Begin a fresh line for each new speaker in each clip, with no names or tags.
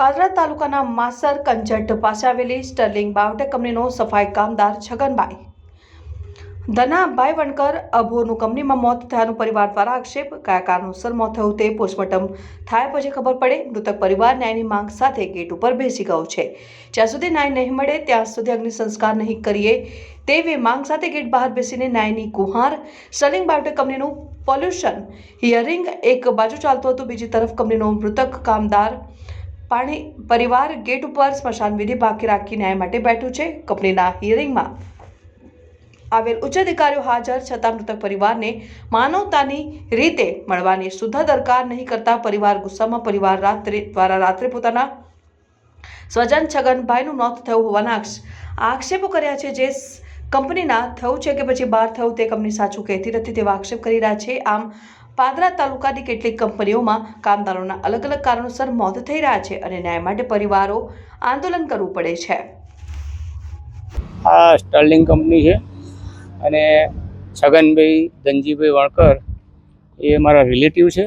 પાદરા તાલુકાના માસર કંજટ પાસે આવેલી સ્ટર્લિંગ બાયોટેક કંપનીનો સફાઈ કામદાર છગનભાઈ. ધનાભાઈ વણકર અભોનું કંપનીમાં મોત થયાનું પરિવાર દ્વારા આક્ષેપ. કયા કારણોસર મોત થયું તે પોસ્ટમોર્ટમ થાય પછી ખબર પડે. મૃતક પરિવાર ન્યાયની માંગ સાથે ગેટ ઉપર બેસી ગયો છે. જ્યાં સુધી ન્યાય નહીં મળે, ત્યાં સુધી અગ્નિ સંસ્કાર નહીં કરીએ તેવી માંગ સાથે ગેટ બહાર બેસીને ન્યાયની ગુહાર સ્ટર્લિંગ બાયોટેક કંપનીનું પોલ્યુશન હિયરિંગ એક બાજુ ચાલતું હતું, બીજી તરફ કંપનીનો મૃતક કામદાર પાણી પરિવાર ગેટ ઉપર સ્મશાન વિધિ બાકી રાખી ન્યાય માટે બેઠું છે. કંપનીના હિયરિંગમાં આવેલ ઉચ્ચ અધિકારીઓ હાજર, છતાં મૃતક પરિવારને માનવતાની રીતે મળવાની સુધા દરકાર નહીં કરતા પરિવાર ગુસ્સામાં પરિવાર રાત્રે, દ્વારા રાત્રે પોતાના સ્વજન છગનભાઈનું મોત થયું હોવાના આક્ષેપો કર્યા છે જે કંપનીના થયું છે કે પછી બહાર થયું તે કંપની સાચું કહેતી નથી તેવા આક્ષેપ કરી રહ્યા છે. આમ પાદરા તાલુકાની કેટલીક કંપનીઓમાં કામદારોના અલગ અલગ કારણોસર મોત થઈ રહ્યા છે અને ન્યાય માટે પરિવારો આંદોલન કરવું પડે છે.
આ સ્ટર્લિંગ કંપની છે અને છગનભાઈ, ધનજીભાઈ વણકર એ મારા રિલેટિવ છે.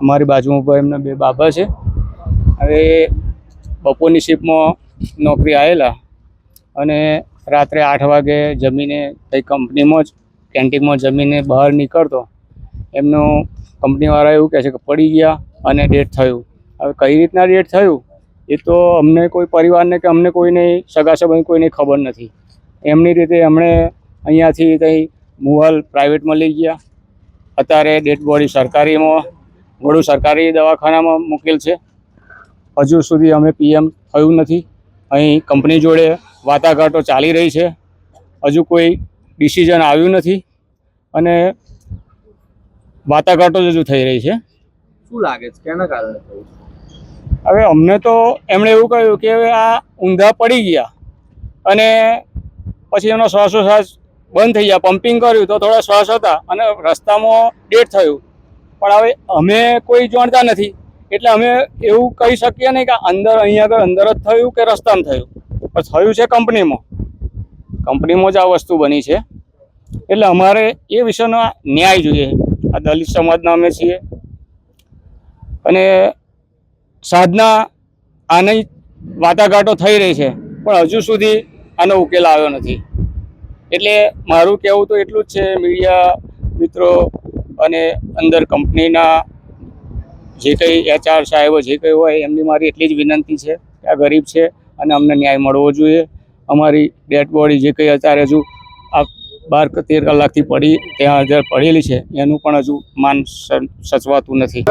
અમારી બાજુમાં ઉપર એમના બે બાબા છે. હવે બપોરની શિફ્ટમાં નોકરી આવેલા અને રાત્રે આઠ વાગે જમીને કઈ કંપનીમાં જ, કેન્ટીનમાં જમીને બહાર નીકળતો એમનું કંપનીવાળા એવું કહે છે કે પડી ગયા અને ડેટ થયું. હવે કઈ રીતના ડેટ થયું? એ તો અમને કોઈ પરિવારને કે અમને કોઈને સગા સંબંધી કોઈને ખબર નથી. એમની રીતે એમણે અહીંયાથી કંઈ મુહલ પ્રાઇવેટમાં લઈ ગયા. અત્યારે ડેડ બોડી સરકારીમાં, વડુ સરકારી દવાખાનામાં મૂકેલ છે. હજુ સુધી અમે પીએમ થયું નથી. અહીં કંપની જોડે વાટાઘાટો ચાલી રહી છે. હજુ કોઈ ડિસિઝન આવ્યું નથી. અને વાટાઘાટો જ હજુ થઈ રહી છે.
શું લાગે છે? કેના કારણે થયું
હવે અમને તો એમણે એવું કહ્યું કે હવે આ ઊંધા પડી ગયા અને પછી એનો શ્વાસોશ્વાસ બંધ થઈ ગયા. પમ્પિંગ કર્યું તો થોડા શ્વાસ હતા અને રસ્તામાં ડેટ થયું. પણ હવે અમે કોઈ જાણતા નથી. એટલે અમે એવું કહી શકીએ નહીં કે અંદર અહીંયા આગળ અંદર જ થયું કે રસ્તામાં થયું. પણ થયું છે કંપનીમાં. કંપનીમાં જ આ વસ્તુ બની છે. એટલે અમારે એ વિષયનો ન્યાય જોઈએ. આ દલિત સમાજના અમે છીએ. અને સાધના આની વાટાઘાટો થઈ રહી છે, પણ હજુ સુધી આનો ઉકેલ આવ્યો નથી. એટલે મારું કહેવું તો એટલું જ છે, મીડિયા મિત્રો અને અંદર કંપનીના જે કંઈ એચઆર સાહેબો જે કંઈ હોય, એમની મારી એટલી જ વિનંતી છે કે આ ગરીબ છે અને અમને ન્યાય મળવો જોઈએ. અમારી ડેડ બોડી જે કંઈ અત્યારે હજુ આ બાર કે તેર કલાકથી પડી ત્યાં હાજર પડેલી છે. એનું પણ હજુ માન સચવાતું નથી.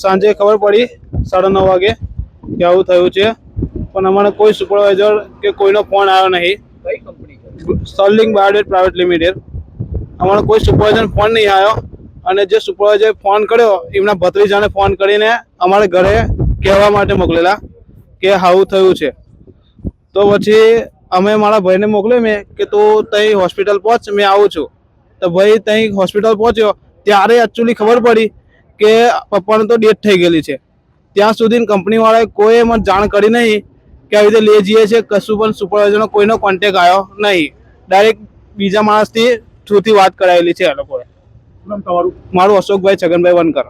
સાંજે ખબર પડી, સાડા નવ વાગે, કે આવું થયું છે. પણ અમારે કોઈ સુપરવાઇઝર કે કોઈનો ફોન આવ્યો નહીં.
કઈ
સ્ટર્લિંગ બાયોડેટ પ્રાઇવેટ લિમિટેડ અમારો કોઈ સુપરવાઇઝર ફોન નહીં આવ્યો. અને જે સુપરવાઇઝર ફોન કર્યો, એમના ભત્રીજાને ફોન કરીને અમારે ઘરે કહેવા માટે મોકલેલા કે આવું થયું છે. તો પછી અમે મારા ભાઈને મોકલ્યો મેં કે તું ત્યાં હોસ્પિટલ પહોંચ મેં આવું છું. તો ભાઈ ત્યાં હોસ્પિટલ પહોંચ્યો ત્યારે એકચ્યુઅલી ખબર પડી કે પપ્પાને તો ડેથ થઈ ગયેલી છે. ત્યાં સુધી કંપનીવાળાએ કોઈ એમાં જાણ કરી નહીં કે આવી રીતે લઈ જઈએ છીએ કશું પણ સુપરવાઇઝરનો કોઈનો કોન્ટેક આવ્યો નહીં. ડાયરેક્ટ બીજા માણસથી થ્રુથી વાત કરાયેલી છે આ લોકોએ.
તમારું?
મારું અશોકભાઈ છગનભાઈ વનકર.